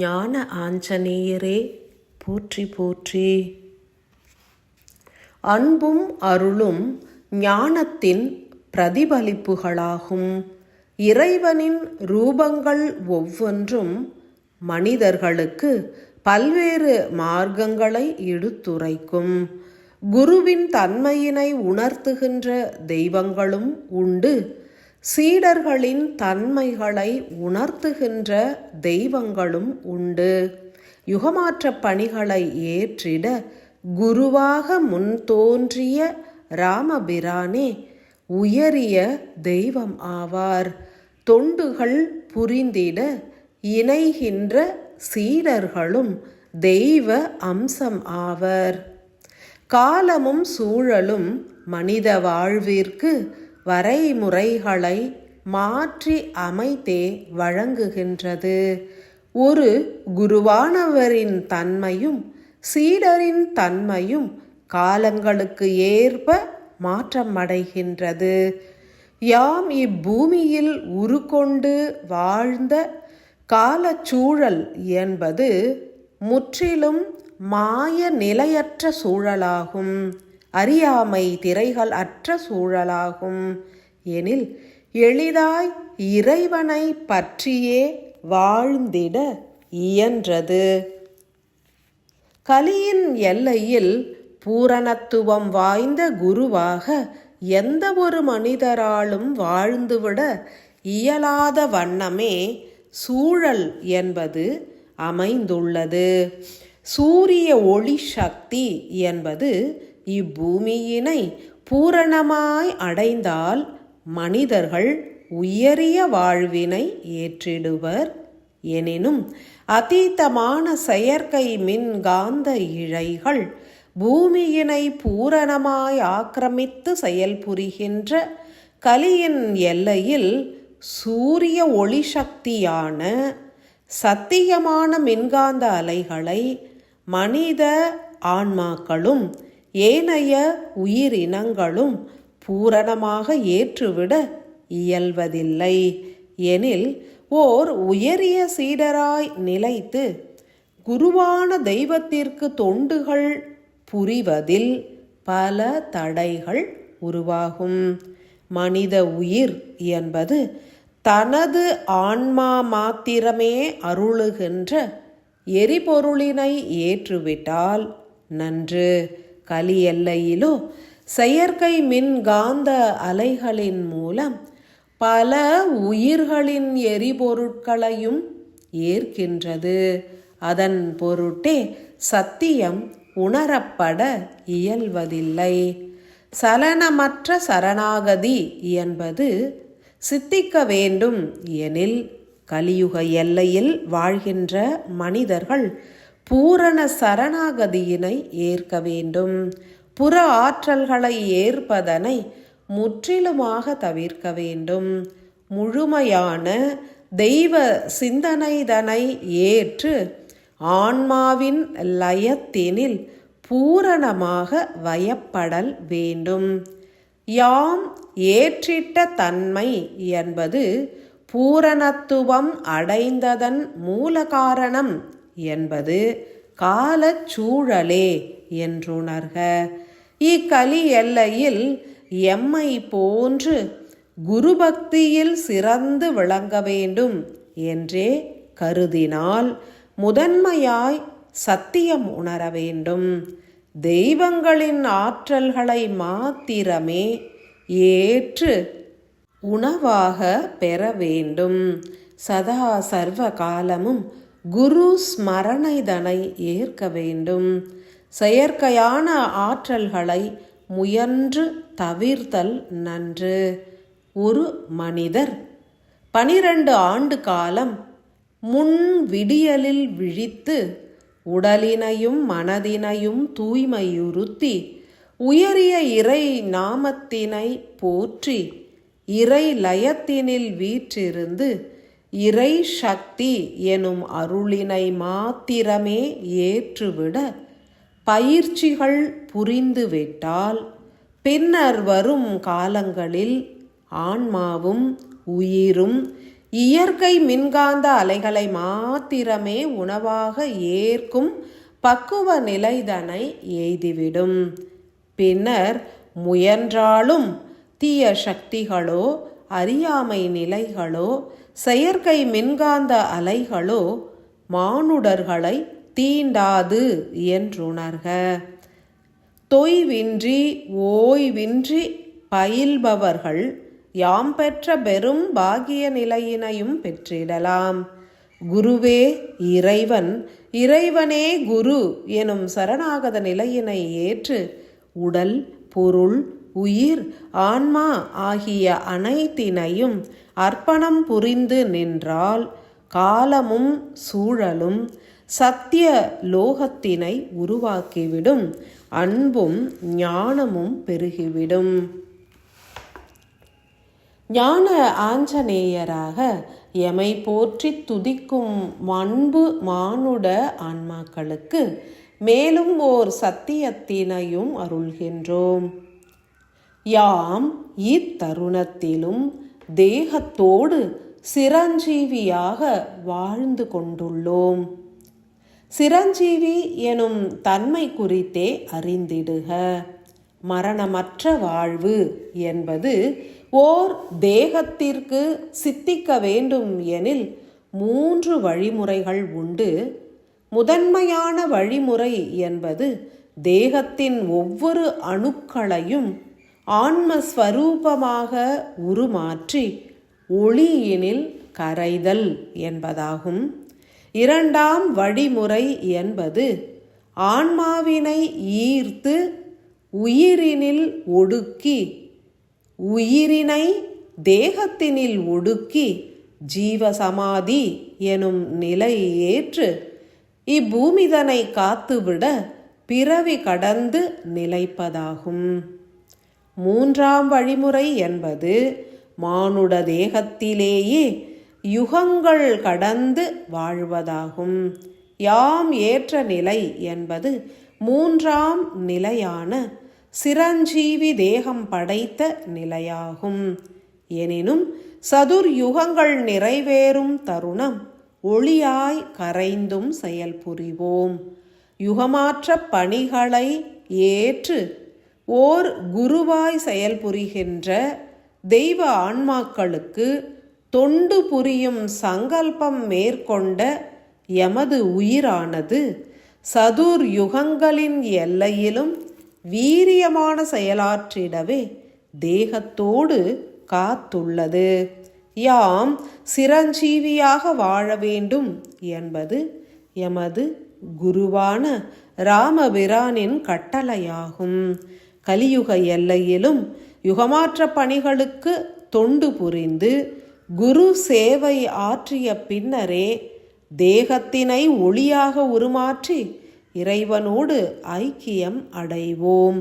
ஞான ஆஞ்சநேயரே போற்றி போற்றி. அன்பும் அருளும் ஞானத்தின் பிரதிபலிப்புகளாகும். இறைவனின் ரூபங்கள் ஒவ்வொன்றும் மனிதர்களுக்கு பல்வேறு மார்க்கங்களை எடுத்துரைக்கும். குருவின் தன்மையினை உணர்த்துகின்ற தெய்வங்களும் உண்டு. சீடர்களின் தன்மைகளை உணர்த்துகின்ற தெய்வங்களும் உண்டு. யுகமாற்ற பணிகளை ஏற்றிட குருவாக முன் தோன்றிய ராமபிரானே உயரிய தெய்வம் ஆவார். தொண்டுகள் புரிந்திட இணைகின்ற சீடர்களும் தெய்வ அம்சம் ஆவர். காலமும் சூழலும் மனித வாழ்விற்கு வரைமுறைகளை மாற்றி அமைத்தே வழங்குகின்றது. ஒரு குருவானவரின் தன்மையும் சீடரின் தன்மையும் காலங்களுக்கு ஏற்ப மாற்றமடைகின்றது. யாம் இப்பூமியில் உருக்கொண்டு வாழ்ந்த காலச்சூழல் என்பது முற்றிலும் மாய நிலையற்ற சூழலாகும். அறியாமை திரைகள் அற்ற சூழலாகும். எனில் எளிதாய் இறைவனை பற்றியே வாழ்ந்திட இயன்றது. கலியின் எல்லையில் பூரணத்துவம் வாய்ந்த குருவாக எந்த ஒரு மனிதராலும் வாழ்ந்துவிட இயலாத வண்ணமே சூழல் என்பது அமைந்துள்ளது. சூரிய ஒளி சக்தி என்பது இப்பூமியினை பூரணமாய் அடைந்தால் மனிதர்கள் உயரிய வாழ்வினை ஏற்றிடுவர். எனினும் அதீதமான செயற்கை மின்காந்த இழைகள் பூமியினை பூரணமாய் ஆக்கிரமித்து செயல்புரிகின்ற கலியின் எல்லையில் சூரிய ஒளி சக்தியான சத்தியமான மின்காந்த அலைகளை மனித ஆன்மாக்களும் ஏனைய உயிரினங்களும் பூரணமாக ஏற்றுவிட இயல்வதில்லை. எனில் ஓர் உயரிய சீடராய் நிலைத்து குருவான தெய்வத்திற்கு தொண்டுகள் புரிவதில் பல தடைகள் உருவாகும். மனித உயிர் என்பது தனது ஆன்மா மாத்திரமே அருளுகின்ற எரிபொருளினை ஏற்றுவிட்டால் நன்று. கலி எல்லையிலோ செயற்கை மின்காந்த அலைகளின் மூலம் பல உயிர்களின் எரிபொருட்களையும் ஏற்கின்றது அதன் பொருட்டே சத்தியம் உணரப்பட இயல்வதில்லை. சலனமற்ற சரணாகதி என்பது சித்திக்க வேண்டும் எனில் கலியுக எல்லையில் வாழ்கின்ற மனிதர்கள் பூரண சரணாகதியினை ஏற்க வேண்டும். புற ஆற்றல்களை ஏற்பதனை முற்றிலுமாக தவிர்க்க வேண்டும். முழுமையான தெய்வ சிந்தனைதனை ஏற்று ஆன்மாவின் லயத்தினில் பூரணமாக வயப்படல் வேண்டும். யாம் ஏற்றிட்ட தன்மை என்பது பூரணத்துவம் அடைந்ததன் மூல காரணம் என்பது காலச்சூழலே என்றுணர்க. இக்கலி எல்லையில் எம்மை போன்று குருபக்தியில் சிறந்து விளங்க வேண்டும் என்றே கருதினால் முதன்மையாய் சத்தியம் உணர வேண்டும். தெய்வங்களின் ஆற்றல்களை மாத்திரமே ஏற்று உணவாக பெற வேண்டும். சதா சர்வ காலமும் குரு ஸ்மரணைதனை ஏற்க வேண்டும். செயற்கையான ஆற்றல்களை முயன்று தவிர்த்தல் நன்று. ஒரு மனிதர் பனிரெண்டு ஆண்டு காலம் முன் விடியலில் விழித்து உடலினையும் மனதினையும் தூய்மையுறுத்தி உயரிய இறை நாமத்தினை போற்றி இறை லயத்தினில் வீற்றிருந்து இறை சக்தி எனும் அருளினை மாத்திரமே ஏற்றுவிட பயிற்சிகள் புரிந்துவிட்டால் பின்னர் வரும் காலங்களில் ஆன்மாவும் உயிரும் இயற்கை மின்காந்த அலைகளை மாத்திரமே உணவாக ஏற்கும் பக்குவ நிலைதனை எய்திவிடும். பின்னர் முயன்றாலும் தீய சக்திகளோ அறியாமை நிலைகளோ செயற்கை மின்காந்த அலைகளோ மானுடர்களை தீண்டாது என்றுணர்க. தொய்வின்றி ஓய்வின்றி பயில்பவர்கள் யாம் பெற்ற பெரும் பாகிய நிலையினையும் பெற்றிடலாம். குருவே இறைவன் இறைவனே குரு எனும் சரணாகத நிலையினை ஏற்று உடல் பொருள் உயிர் ஆன்மா ஆகிய அனைத்தினையும் அர்ப்பணம் புரிந்து நின்றால் காலமும் சூழலும் சத்திய லோகத்தினை உருவாக்கிவிடும் அன்பும் ஞானமும் பெருகிவிடும். ஞான ஆஞ்சநேயராக எமை போற்றி துதிக்கும் அன்பு மானுட ஆன்மாக்களுக்கு மேலும் ஓர் சத்தியத்தினையும் அருள்கின்றோம். யாம் இத்தருணத்திலும் தேகத்தோடு சிரஞ்சீவியாக வாழ்ந்து கொண்டுள்ளோம். சிரஞ்சீவி எனும் தன்மை குறித்தே அறிந்திடுக. மரணமற்ற வாழ்வு என்பது ஓர் தேகத்திற்கு சித்திக்க வேண்டும் எனில் மூன்று வழிமுறைகள் உண்டு. முதன்மையான வழிமுறை என்பது தேகத்தின் ஒவ்வொரு அணுக்களையும் ஆன்மஸ்வரூபமாக உருமாற்றி ஒளியினில் கரைதல் என்பதாகும். இரண்டாம் வழிமுறை என்பது ஆன்மாவினை ஈர்த்து உயிரினில் ஒடுக்கி உயிரினை தேகத்தினில் ஒடுக்கி ஜீவசமாதி எனும் நிலை ஏற்று இப்பூமிதனை காத்துவிட பிறவி கடந்து நிலைப்பதாகும். மூன்றாம் வழிமுறை என்பது மானுட தேகத்திலேயே யுகங்கள் கடந்து வாழ்வதாகும். யாம் ஏற்ற நிலை என்பது மூன்றாம் நிலையான சிரஞ்சீவி தேகம் படைத்த நிலையாகும். எனினும் சதுர் யுகங்கள் நிறைவேறும் தருணம் ஒளியாய் கரைந்தும் செயல்புரிவோம். யுகமாற்ற பணிகளை ஏற்று ஓர் குருவாய் செயல்புரிகின்ற தெய்வ ஆன்மாக்களுக்கு தொண்டு புரியும் சங்கல்பம் மேற்கொண்ட எமது உயிரானது சதுர் யுகங்களின் எல்லையிலும் வீரியமான செயலாற்றிடவே தேகத்தோடு காத்துள்ளது. யாம் சிரஞ்சீவியாக வாழ வேண்டும் என்பது எமது குருவான ராமபிரானின் கட்டளையாகும். கலியுக எல்லையிலும் யுகமாற்ற பணிகளுக்கு தொண்டு புரிந்து குரு சேவை ஆற்றிய பின்னரே தேகத்தினை ஒளியாக உருமாற்றி இறைவனோடு ஐக்கியம் அடைவோம்.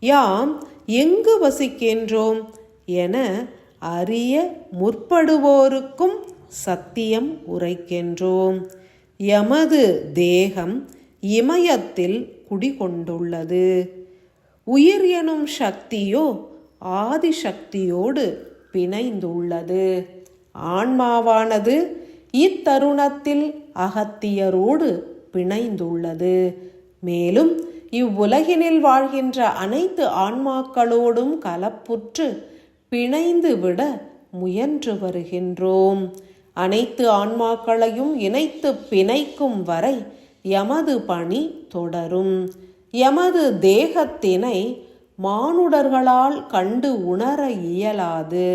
யாம் எங்கு வசிக்கின்றோம் என அறிய முற்படுவோருக்கும் சத்தியம் உரைக்கின்றோம். எமது தேகம் இமயத்தில் குடிகொண்டுள்ளது. உயிர் எனும் சக்தியோ ஆதிசக்தியோடு பிணைந்துள்ளது. ஆன்மாவானது இத்தருணத்தில் அகத்தியரோடு பிணைந்துள்ளது. மேலும் இவ்வுலகினில் வாழ்கின்ற அனைத்து ஆன்மாக்களோடும் கலப்புற்று பிணைந்து விட முயன்று வருகின்றோம். அனைத்து ஆன்மாக்களையும் இணைத்து பிணைக்கும் வரை எமது பணி தொடரும். எமது தேகத்தினை மானுடர்களால் கண்டு உணர இயலாது.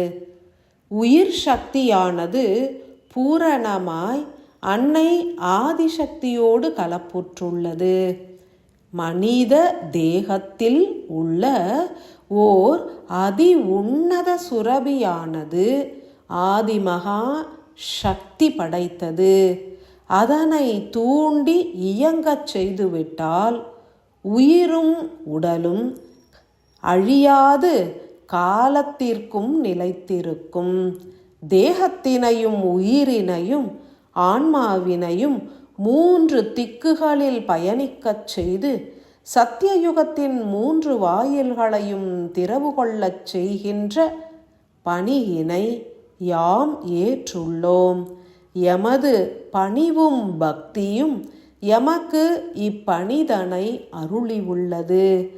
உயிர் சக்தியானது பூரணமாய் அன்னை ஆதிசக்தியோடு கலப்புற்றுள்ளது. மனித தேகத்தில் உள்ள ஓர் அதி உன்னத சுரபியானது ஆதிமகா சக்தி படைத்தது. அதனை தூண்டி இயங்கச் செய்துவிட்டால் உயிரும் உடலும் அழியாது காலத்திற்கும் நிலைத்திருக்கும். தேகத்தினையும் உயிரினையும் ஆன்மாவினையும் மூன்று திக்குகளில் பயணிக்கச் செய்து சத்தியயுகத்தின் மூன்று வாயில்களையும் திறவு கொள்ளச் செய்கின்ற பணியினை யாம் ஏற்றுள்ளோம். எமது பணிவும் பக்தியும் எமக்கு இப்பணிதனை அருளி உள்ளது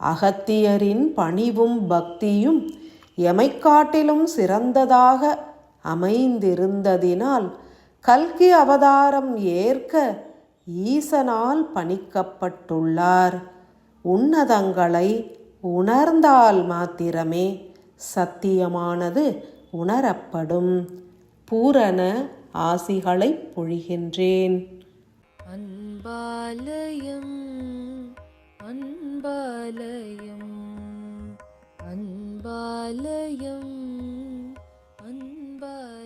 அகத்தியரின் பணிவும் பக்தியும் எமைக்காட்டிலும் சிறந்ததாக அமைந்திருந்ததினால் கல்கி அவதாரம் ஏற்க ஈசனால் பணிக்கப்பட்டுள்ளார். உன்னதங்களை உணர்ந்தால் மாத்திரமே சத்தியமானது உணரப்படும். பூரண ஆசிகளைப் பொழிகின்றேன். அன்பாலயம் அன்பாலயம் அன்பாலயம் அன்பாலயம்